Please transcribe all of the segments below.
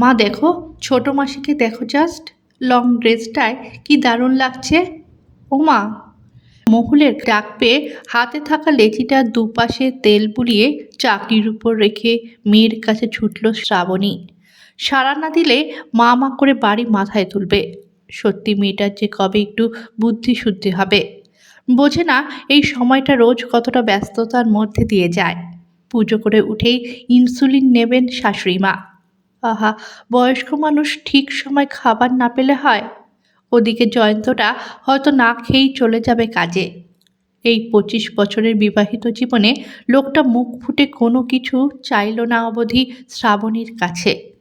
মা দেখো, ছোট মাসিকে দেখো জাস্ট লং ড্রেসটায় কি দারুণ লাগছে। ও মা, মহুলের ডাক পেয়ে হাতে থাকা লেচিটার দুপাশে তেল বুলিয়ে চাকরির উপর রেখে মেয়ের কাছে ছুটল শ্রাবণী। সাড়া না দিলে মা মা করে বাড়ি মাথায় তুলবে। সত্যি মেয়েটার যে কবে একটু বুদ্ধি শুদ্ধি হবে। বোঝে না এই সময়টা রোজ কতটা ব্যস্ততার মধ্যে দিয়ে যায়। পুজো করে উঠেই ইনসুলিন নেবেন শাশুড়ি মা। আহা, বয়স্ক মানুষ ঠিক সময় খাবার না পেলে হয়? ওদিকে জয়ন্তটা হয়তো না খেয়েই চলে যাবে কাজে। এই পঁচিশ বছরের বিবাহিত জীবনে লোকটা মুখ ফুটে কোনো কিছু চাইল না অবধি শ্রাবণীর কাছে।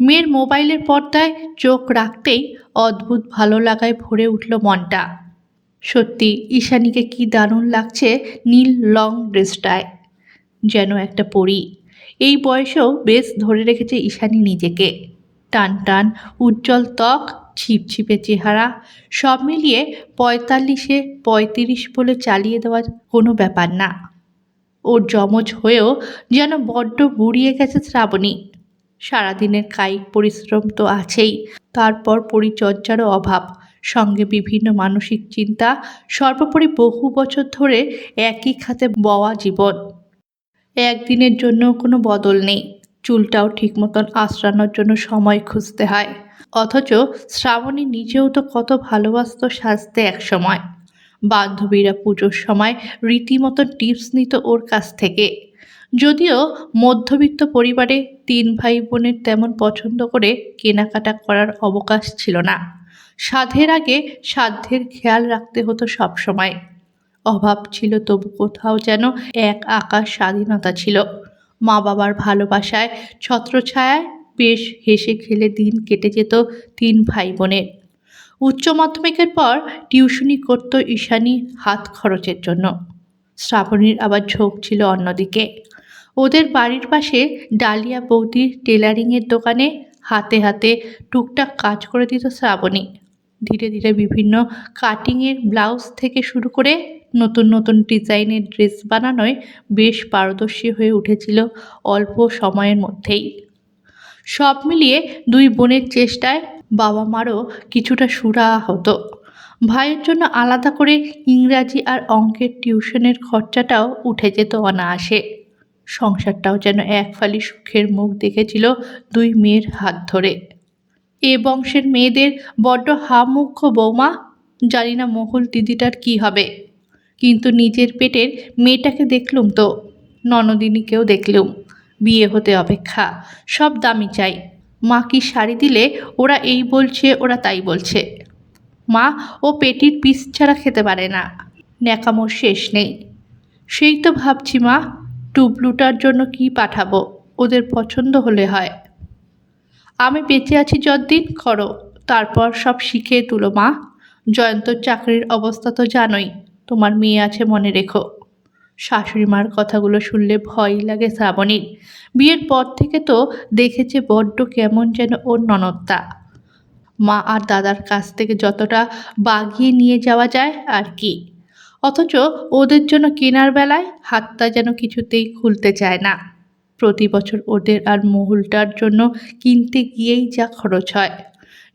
মেয়ের মোবাইলের পর্দায় চোখ রাখতেই অদ্ভুত ভালো লাগায় ভরে উঠল মনটা। সত্যি, ঈশানীকে কি দারুণ লাগছে নীল লং ড্রেসটায়। যেন একটা পরী। এই বয়সেও বেশ ধরে রেখেছে ঈশানী নিজেকে। টান টান, উজ্জ্বল ত্বক, ছিপছিপে চেহারা, সব মিলিয়ে পঁয়তাল্লিশে পঁয়ত্রিশ বলে চালিয়ে দেওয়ার কোনো ব্যাপার না। ওর যমজ হয়েও যেন বড্ড বুড়িয়ে গেছে শ্রাবণী। সারাদিনের কায়িক পরিশ্রম তো আছেই, তারপর পরিচর্যারও অভাব, সঙ্গে বিভিন্ন মানসিক চিন্তা, সর্বোপরি বহু বছর ধরে একই খাতে বওয়া জীবন। একদিনের জন্য কোনো বদল নেই। চুলটাও ঠিক মতন আশ্রানোর জন্য সময় খুঁজতে হয়। অথচ শ্রাবণী নিজেও তো কত ভালোবাসত সাজতে এক সময় বান্ধবীরা পুজোর সময় রীতিমতো টিপস নিত ওর কাছ থেকে। যদিও মধ্যবিত্ত পরিবারে তিন ভাই বোনের তেমন পছন্দ করে কেনাকাটা করার অবকাশ ছিল না। সাধের আগে সাধ্যের খেয়াল রাখতে হতো সব সময় অভাব ছিল, তবু কোথাও যেন এক আকাশ স্বাধীনতা ছিল। মা বাবার ভালোবাসায়, ছত্রছায়ায় বেশ হেসে খেলে দিন কেটে যেত তিন ভাই বোনের উচ্চ মাধ্যমিকের পর টিউশনি করত ঈশানী হাত খরচের জন্য। শ্রাবণীর আবার ঝোঁক ছিল অন্যদিকে। ওদের বাড়ির পাশে ডালিয়া বৌদির টেলারিংয়ের দোকানে হাতে হাতে টুকটাক কাজ করে দিত শ্রাবণী। ধীরে ধীরে বিভিন্ন কাটিংয়ের ব্লাউজ থেকে শুরু করে নতুন নতুন ডিজাইনের ড্রেস বানানোয় বেশ পারদর্শী হয়ে উঠেছিল অল্প সময়ের মধ্যেই। সব মিলিয়ে দুই বোনের চেষ্টায় বাবা মারও কিছুটা সুরা হতো ভাইয়ের জন্য আলাদা করে ইংরাজি আর অঙ্কের টিউশনের খরচাটাও উঠে যেত অনায়াসে। সংসারটাও যেন এক ফালি সুখের মুখ দেখেছিল দুই মেয়ের হাত ধরে। এ বংশের মেয়েদের বড্ড হামুখ্য বৌমা, জানি না মহুল দিদিটার কি হবে। কিন্তু নিজের পেটের মেয়েটাকে দেখলুম তো, ননদিনীকেও দেখলুম। বিয়ে হতে অপেক্ষা, সব দামি চাই। মা কি শাড়ি দিলে ওরা এই বলছে, ওরা তাই বলছে। মা, ও পেটির পিস ছাড়া খেতে পারে না। ন্যাকামোর শেষ নেই। সেই তো ভাবছি মা, টুবলুটার জন্য কি পাঠাবো? ওদের পছন্দ হলে হয়। আমি বেঁচে আছি যতদিন করো, তারপর সব শিখে তুলো মা। জয়ন্তর চাকরির অবস্থা তো জানোই। তোমার মেয়ে আছে, মনে রেখো। শাশুড়ি মার কথাগুলো শুনলে ভয়ই লাগে শ্রাবণীর। বিয়ের পর থেকে তো দেখেছে বড্ড কেমন যেন ওর ননদটা। মা আর দাদার কাছ থেকে যতটা বাগিয়ে নিয়ে যাওয়া যায় আর কি। অথচ ওদের জন্য কেনার বেলায় হাতটা যেন কিছুতেই খুলতে চায় না। প্রতি বছর ওদের আর মহুলটার জন্য কিনতে গিয়েই যা খরচ হয়।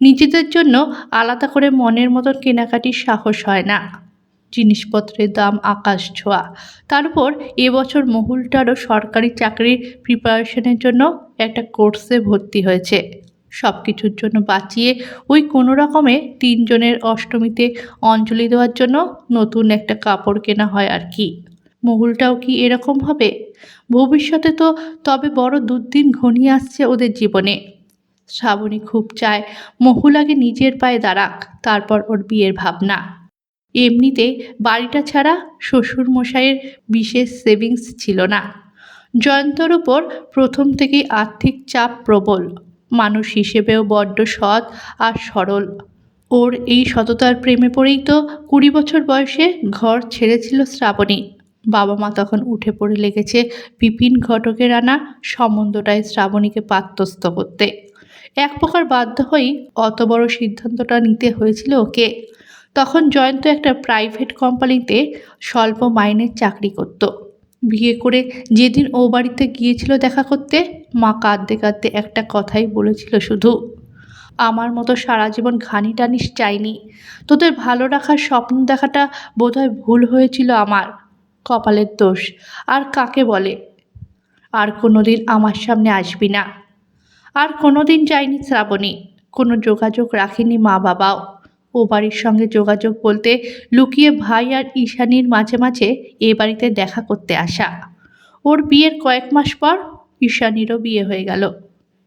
নিজেদের জন্য আলাদা করে মনের মতন কেনাকাটির সাহস হয় না। জিনিসপত্রের দাম আকাশ ছোঁয়া। তার উপর এবছর মহুলটারও সরকারি চাকরির প্রিপারেশনের জন্য একটা কোর্সে ভর্তি হয়েছে। সব কিছুর জন্য বাঁচিয়ে ওই কোনো রকমে তিনজনের অষ্টমীতে অঞ্জলি দেওয়ার জন্য নতুন একটা কাপড় কেনা হয় আর কি। মহুলটাও কি এরকম হবে? ভবিষ্যতে তো তবে বড় দুর্দিন ঘনিয়ে আসছে ওদের জীবনে। শ্রাবণী খুব চায় মহুল আগে নিজের পায়ে দাঁড়াক, তারপর ওর বিয়ের ভাবনা। এমনিতে বাড়িটা ছাড়া শ্বশুর মশাইয়ের বিশেষ সেভিংস ছিল না। জয়ন্তর উপর প্রথম থেকেই আর্থিক চাপ প্রবল। মানুষ হিসেবেও বড্ড সৎ আর সরল। ওর এই সততার প্রেমে পড়েই তো কুড়ি বছর বয়সে ঘর ছেড়েছিল শ্রাবণী। বাবা মা তখন উঠে পড়ে লেগেছে বিপিন ঘটকের আনা সম্বন্ধটায় শ্রাবণীকে পাত্তস্থ করতে। এক প্রকার বাধ্য হয়েই অত বড় সিদ্ধান্তটা নিতে হয়েছিল ওকে। তখন জয়ন্ত একটা প্রাইভেট কোম্পানিতে স্বল্প মাইনের চাকরি করত। বিয়ে করে যেদিন ও বাড়িতে গিয়েছিল দেখা করতে, মা কাঁদতে কাঁদতে একটা কথাই বলেছিল শুধু, আমার মতো সারা জীবন ঘানি টানিস চাইনি। তোদের ভালো রাখার স্বপ্ন দেখাটা বোধহয় ভুল হয়েছিল আমার। কপালের দোষ, আর কাকে বলে? আর কোনো দিন আমার সামনে আসবি না। আর কোনো দিন যায়নি শ্রাবণী। কোনো যোগাযোগ রাখেনি মা বাবাও ও বাড়ির সঙ্গে যোগাযোগ বলতে লুকিয়ে ভাই আর ঈশানীর মাঝে মাঝে এ বাড়িতে দেখা করতে আসা। ওর বিয়ের কয়েক মাস পর ঈশানীরও বিয়ে হয়ে গেল।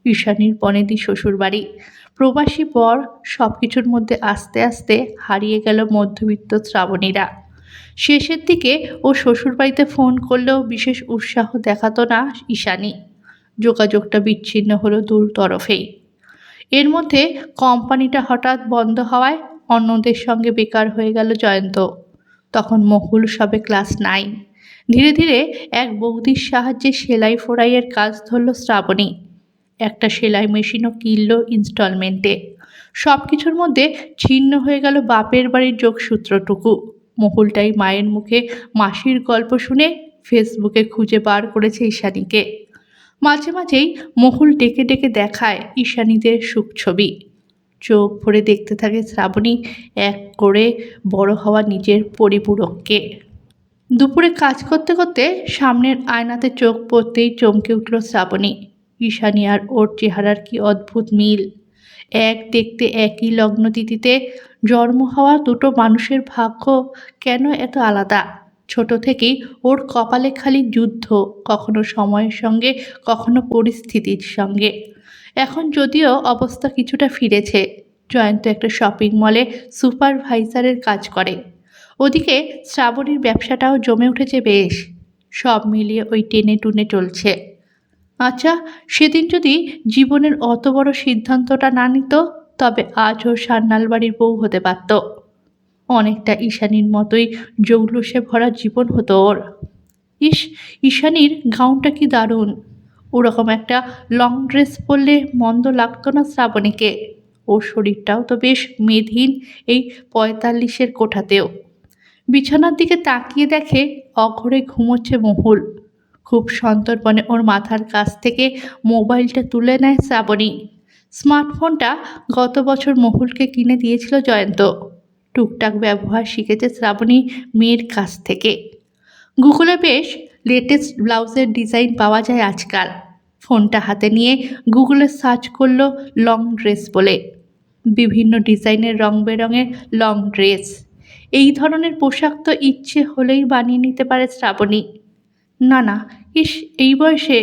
ঈশানীর বনেদি শ্বশুরবাড়ি। প্রবাসী পর সব কিছুর মধ্যে আস্তে আস্তে হারিয়ে গেল মধ্যবিত্ত শ্রাবণীরা। শেষের দিকে ও শ্বশুরবাড়িতে ফোন করলেও বিশেষ উৎসাহ দেখাতো না ঈশানী। যোগাযোগটা বিচ্ছিন্ন হলো দূর তরফেই। এর মধ্যে কোম্পানিটা হঠাৎ বন্ধ হওয়ায় অন্যদের সঙ্গে বেকার হয়ে গেল জয়ন্ত। তখন মহুল সবে ক্লাস নাইন। ধীরে ধীরে এক বৌদির সাহায্যে সেলাই ফোড়াইয়ের কাজ ধরল শ্রাবণী। একটা সেলাই মেশিনও কিনল ইনস্টলমেন্টে। সব কিছুর মধ্যে ছিন্ন হয়ে গেল বাপের বাড়ির যোগসূত্রটুকু। মহুলটাই মায়ের মুখে মাসির গল্প শুনে ফেসবুকে খুঁজে বার করেছে ঈশানীকে। মাঝে মাঝেই মহুল ডেকে ডেকে দেখায় ঈশানীদের সুখ ছবি। চোখ ভরে দেখতে থাকে শ্রাবণী এক করে বড় হওয়া নিজের পরিপূরককে। দুপুরে কাজ করতে করতে সামনের আয়নাতে চোখ পড়তেই চমকে উঠল শ্রাবণী। ঈশানী আর ওর চেহারার কি অদ্ভুত মিল। এক দেখতে একই লগ্ন তিথিতে জন্ম হওয়া দুটো মানুষের ভাগ্য কেন এত আলাদা? ছোট থেকেই ওর কপালে খালি যুদ্ধ, কখনো সময়ের সঙ্গে, কখনো পরিস্থিতির সঙ্গে। এখন যদিও অবস্থা কিছুটা ফিরেছে, জয়ন্ত একটা শপিং মলে সুপারভাইজারের কাজ করে। ওদিকে শ্রাবণীর ব্যবসাটাও জমে উঠেছে বেশ, সব মিলিয়ে ওই টেনে টুনে চলছে। আচ্ছা সেদিন যদি জীবনের অত বড় সিদ্ধান্তটা না নিত, তবে আজ ও সান্নাল বাড়ির বউ হতে পারত। অনেকটা ঈশানীর মতোই জৌলুসে ভরা জীবন হতো ওর। ইস, ঈশানীর গাউনটা কি দারুণ! ওরকম একটা লং ড্রেস পরলে মন্দ লাগতো না শ্রাবণীকে। ওর শরীরটাও তো বেশ মেধহীন এই পঁয়তাল্লিশের কোঠাতেও। বিছানার দিকে তাকিয়ে দেখে অঘরে ঘুমোচ্ছে মহুল। খুব সন্তর্পণে ওর মাথার কাছ থেকে মোবাইলটা তুলে নেয় শ্রাবণী। স্মার্টফোনটা গত বছর মহুলকে কিনে দিয়েছিল জয়ন্ত। টুকটাক ব্যবহার শিখেছে শ্রাবণী মেয়ের কাছ থেকে। গুগলে বেশ লেটেস্ট ব্লাউজের ডিজাইন পাওয়া যায় আজকাল। ফোনটা হাতে নিয়ে গুগলে সার্চ করল লং ড্রেস বলে। বিভিন্ন ডিজাইনের রং বেরঙের লং ড্রেস এই ধরনের পোশাক তো ইচ্ছে হলেই বানিয়ে নিতে পারে শ্রাবণী। না না, ইস, এই বয়সে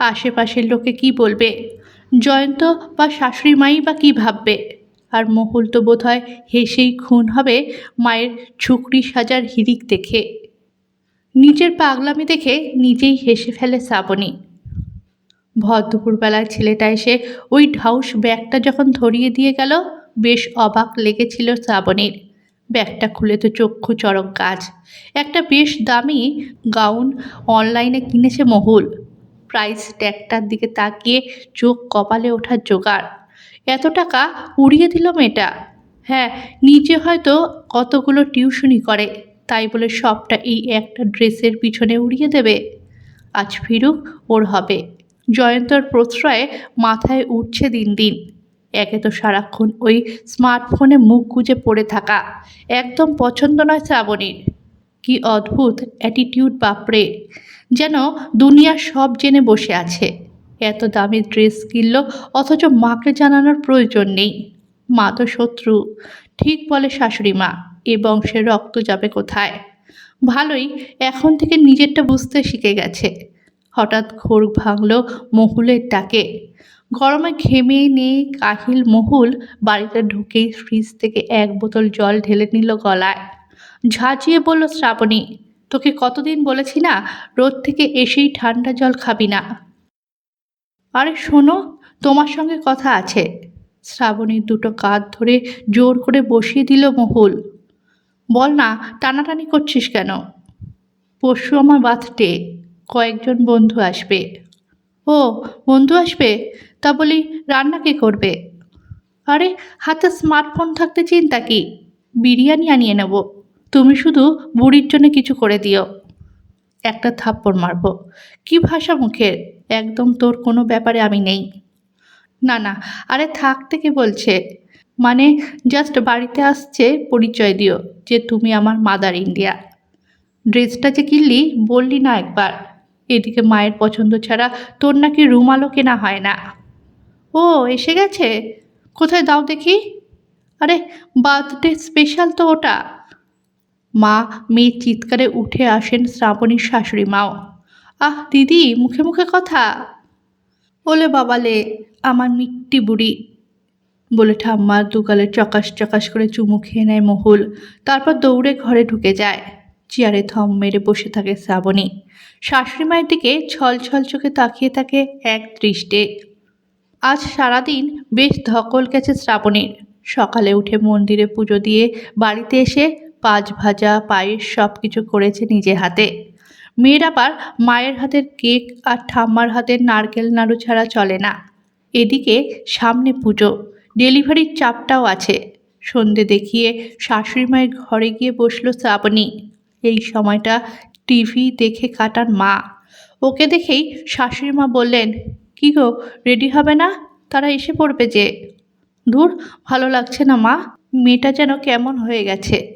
আশেপাশের লোকে কি বলবে? জয়ন্ত বা শাশুড়ি মাই বা কী ভাববে? আর মহুল তো বোধ হয় হেসেই খুন হবে মায়ের ছুকরি সাজার হিরিক দেখে। নিজের পাগলামি দেখে নিজেই হেসে ফেলে শ্রাবণী। ভর দুপুরবেলায় ছেলেটা এসে ওই ঢাউস ব্যাগটা যখন ধরিয়ে দিয়ে গেল, বেশ অবাক লেগেছিল শ্রাবণীর। ব্যাগটা খুলে তো চক্ষু চরক গাছ একটা বেশ দামি গাউন অনলাইনে কিনেছে মহুল। প্রাইস ট্যাগটার দিকে তাকিয়ে চোখ কপালে ওঠার জোগাড়। এত টাকা উড়িয়ে দিল মেয়েটা। হ্যাঁ নিজে হয়তো কতগুলো টিউশনি করে। তাই বলে সবটা এই একটা ড্রেসের পিছনে উড়িয়ে দেবে। আজ ফিরুক, ওর হবে। জয়ন্তর প্রশ্রয়ে মাথায় উঠছে দিন দিন। একে তো সারাক্ষণ ওই স্মার্টফোনে মুখ গুজে পড়ে থাকা। একদম পছন্দ নয় শ্রাবণীর। কি অদ্ভুত অ্যাটিটিউড বাপরে! যেন দুনিয়া সব জেনে বসে আছে। এত দামি ড্রেস কিনল, অথচ মাকে জানানোর প্রয়োজন নেই। মা তো শত্রু। ঠিক বলে শাশুড়ি মা। এ বংশের রক্ত যাবে কোথায়? ভালোই, এখন থেকে নিজেরটা বুঝতে শিখে গেছে। হঠাৎ ঘোর ভাঙল মহুলের ডাকে। গরমে ঘেমে নেই কাহিল মহুল বাড়িতে ঢুকেই ফ্রিজ থেকে এক বোতল জল ঢেলে নিল গলায়। ঝাঁঝিয়ে বলল, শ্রাবণী, তোকে কতদিন বলেছি না, রোদ থেকে এসেই ঠান্ডা জল খাবি না। আরে শোনো, তোমার সঙ্গে কথা আছে। শ্রাবণীর দুটো কাঁধ ধরে জোর করে বসিয়ে দিল মহুল। বল না, টানাটানি করছিস কেন? পরশু আমার বার্থডে, কয়েকজন বন্ধু আসবে। ও, বন্ধু আসবে? তা বলি, রান্না কে করবে? আরে, হাতে স্মার্টফোন থাকতে চিন্তা কি? বিরিয়ানি আনিয়ে নেব। তুমি শুধু বুড়ির জন্য কিছু করে দিও। একটা থাপ্পড় মারবো। কি ভাষা মুখের? একদম তোর কোনো ব্যাপারে আমি নেই। না না, আরে থাক থেকে বলছে? মানে জাস্ট বাড়িতে আসছে, পরিচয় দিও যে তুমি আমার মাদার ইন্ডিয়া ড্রেসটা যে কিনলি, বললি না একবার। এদিকে মায়ের পছন্দ ছাড়া তোর নাকি রুমালও কেনা হয় না। ও, এসে গেছে? কোথায় দাও দেখি? আরে বার্থডে স্পেশাল তো ওটা। মা মেয়ের চিৎকারে উঠে আসেন শ্রাবণীর শাশুড়ি মাও। আহ, দিদি, মুখে মুখে কথা। ওলে বাবালে, আমার মিট্টি বুড়ি। বলে ঠাম্মা দুগালে চকাস চকাস করে চুমু খেয়ে নেয় মহুল। তারপর দৌড়ে ঘরে ঢুকে যায়। চেয়ারে থম মেরে বসে থাকে শ্রাবণী। শাশুড়ি মায়ের দিকে ছল ছল চোখে তাকিয়ে থাকে এক দৃষ্টে। আজ সারাদিন বেশ ধকল গেছে শ্রাবণীর। সকালে উঠে মন্দিরে পুজো দিয়ে বাড়িতে এসে পাঁচ ভাজা, পায়েস সব কিছু করেছে নিজে হাতে। মেয়ের আবার মায়ের হাতের কেক আর ঠাম্মার হাতের নারকেল নাড়ু ছাড়া চলে না। এদিকে সামনে পুজো। ডেলিভারির চাপটাও আছে। সন্ধে দেখিয়ে শাশুড়ি মায়ের ঘরে গিয়ে বসল শ্রাবণী। এই সময়টা টিভি দেখে কাটান মা। ওকে দেখেই শাশুড়ি মা বললেন, কি গো, রেডি হবে না? তারা এসে পড়বে যে। দূর ভালো লাগছে না মা। মেয়েটা যেন কেমন হয়ে গেছে।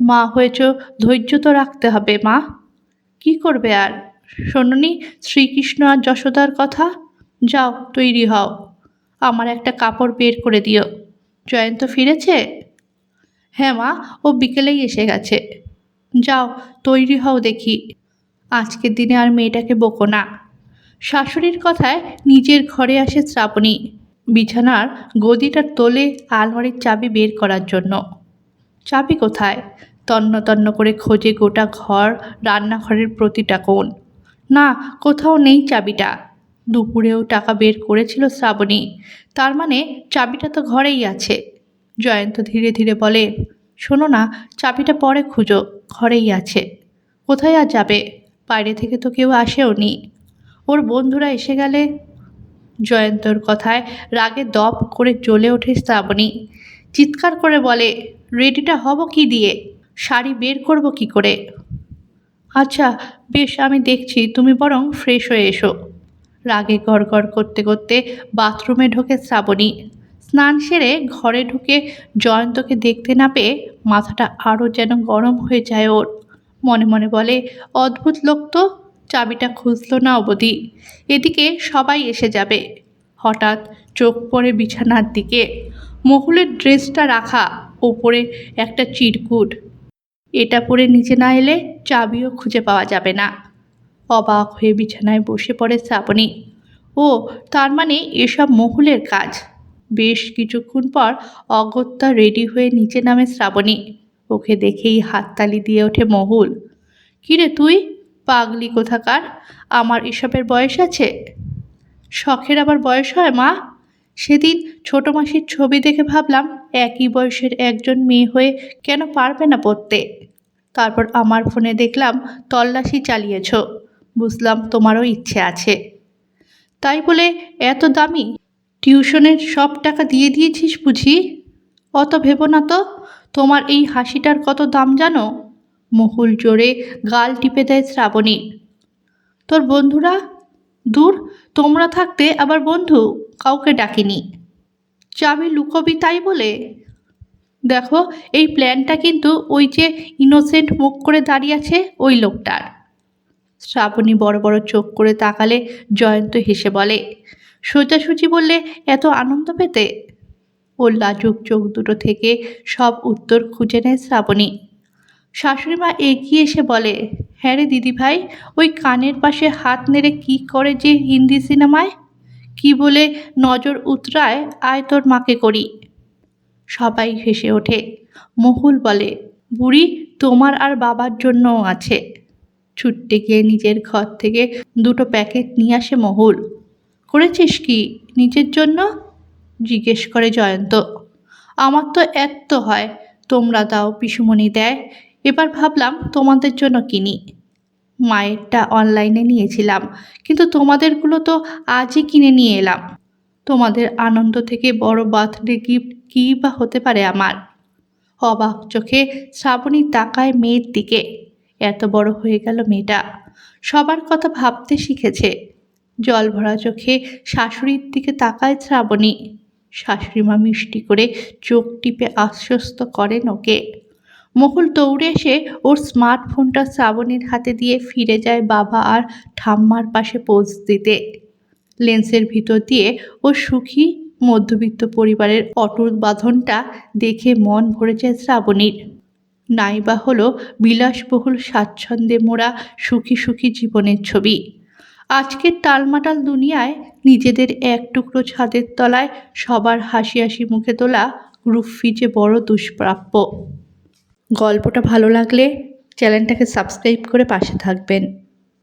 মা হয়েছ, ধৈর্য তো রাখতে হবে মা। কি করবে আর? শোনি শ্রীকৃষ্ণ আর যশোদার কথা? যাও, তৈরি হও। আমার একটা কাপড় বের করে দিও। জয়ন্ত ফিরেছে? হ্যাঁ মা, ও বিকেলেই এসে গেছে। যাও, তৈরি হও দেখি। আজকের দিনে আর মেয়েটাকে বকো না। শাশুড়ির কথায় নিজের ঘরে আসে শ্রাবণী। বিছানার গদিটা তোলে আলমারির চাবি বের করার জন্য। চাবি কোথায়? তন্ন তন্ন করে খোঁজে গোটা ঘর, রান্নাঘরের প্রতিটা কোণ। না, কোথাও নেই চাবিটা। দুপুরেও টাকা বের করেছিল শ্রাবণী। তার মানে চাবিটা তো ঘরেই আছে। জয়ন্ত ধীরে ধীরে বলে, শোনো না, চাবিটা পরে খুঁজো, ঘরেই আছে। কোথায় আর যাবে? বাইরে থেকে তো কেউ আসেও নি। ওর বন্ধুরা এসে গেলে? জয়ন্তর কথায় রাগে দপ করে জ্বলে ওঠে শ্রাবণী। চিৎকার করে বলে, রেডিটা হব কি দিয়ে? শাড়ি বের করব কি করে? আচ্ছা বেশ, আমি দেখছি, তুমি বরং ফ্রেশ হয়ে এসো। রাগে গড়গড় করতে করতে বাথরুমে ঢোকে শ্রাবণী। স্নান সেরে ঘরে ঢুকে জয়ন্তকে দেখতে না পেয়ে মাথাটা আরও যেন গরম হয়ে যায় ওর। মনে মনে বলে, অদ্ভুত লোক তো, চাবিটা খুঁজলো না অবধি। এদিকে সবাই এসে যাবে। হঠাৎ চোখ পড়ে বিছানার দিকে। মহুলের ড্রেসটা রাখা, ওপরে একটা চিরকুট। এটা পরে নিচে না এলে চাবিও খুঁজে পাওয়া যাবে না। অবাক হয়ে বিছানায় বসে পড়ে শ্রাবণী। ও, তার মানে এসব মহুলের কাজ। বেশ কিছুক্ষণ পর অগত্যা রেডি হয়ে নিচে নামে শ্রাবণী। ওকে দেখেই হাততালি দিয়ে ওঠে মহুল। কিরে তুই? পাগলি কোথাকার? আমার এসবের বয়স আছে? শখের আবার বয়স হয় মা? সেদিন ছোটো মাসির ছবি দেখে ভাবলাম একই বয়সের একজন মেয়ে হয়ে কেন পারবে না পড়তে। তারপর আমার ফোনে দেখলাম তল্লাশি চালিয়েছ। বুঝলাম তোমারও ইচ্ছে আছে। তাই বলে এত দামি টিউশনের সব টাকা দিয়ে দিয়েছিস বুঝি? অত ভেবো না তো, তোমার এই হাসিটার কত দাম জানো? মহুল জোরে গাল টিপে দেয় শ্রাবণী। তোর বন্ধুরা? দূর, তোমরা থাকতে আবার বন্ধু, কাউকে ডাকিনি। চাবি লুকোবি তাই বলে? দেখো, এই প্ল্যানটা কিন্তু ওই যে ইনোসেন্ট মুখ করে দাঁড়িয়ে আছে ওই লোকটার। শ্রাবণী বড় বড় চোখ করে তাকালে জয়ন্ত হেসে বলে, সোজাসুজি বললে এত আনন্দ পেতে? ওর লাজুক চোখ দুটো থেকে সব উত্তর খুঁজে নেয় শ্রাবণী। শাশুড়ি মা এগিয়ে এসে বলে হ্যাঁ রে দিদিভাই, ওই কানের পাশে হাত নেড়ে কি করে যে হিন্দি সিনেমায়? কি বলে নজর উতরায়, আয় তোর মাকে করি। সবাই হেসে ওঠে। মহুল বলে, বুড়ি, তোমার আর বাবার জন্যও আছে। ছুটতে গিয়ে নিজের ঘর থেকে দুটো প্যাকেট নিয়ে আসে মহুল। করেছিস কি নিজের জন্য? জিজ্ঞেস করে জয়ন্ত। আমার তো এত হয়, তোমরা দাও পিসুমণি দেয়, এবার ভাবলাম তোমাদের জন্য কিনি। মায়েরটা অনলাইনে নিয়েছিলাম, কিন্তু তোমাদেরগুলো তো আজই কিনে নিয়ে এলাম। তোমাদের আনন্দ থেকে বড় বার্থডে গিফট কী বা হতে পারে আমার? অবাক চোখে শ্রাবণী তাকায় মেয়ের দিকে। এত বড় হয়ে গেল মেয়েটা। সবার কথা ভাবতে শিখেছে। জল ভরা চোখে শাশুড়ির দিকে তাকায় শ্রাবণী। শাশুড়ি মা মিষ্টি করে চোখ টিপে আশ্বস্ত করেন ওকে। মহুল দৌড়ে এসে ওর স্মার্টফোনটা শ্রাবণীর হাতে দিয়ে ফিরে যায় বাবা আর ঠাম্মার পাশে পোজ দিতে। লেন্সের ভিতর দিয়ে ও সুখী মধ্যবিত্ত পরিবারের অটুট বাঁধনটা দেখে মন ভরে যায় শ্রাবণীর। নাইবা হলো বিলাসবহুল স্বাচ্ছন্দ্যে মোড়া সুখী সুখী জীবনের ছবি। আজকের টালমাটাল দুনিয়ায় নিজেদের এক টুকরো ছাদের তলায় সবার হাসি হাসি মুখে তোলা রুফি যে বড় দুষ্প্রাপ্য। গল্পটা ভালো লাগলে চ্যানেলটাকে সাবস্ক্রাইব করে পাশে থাকবেন।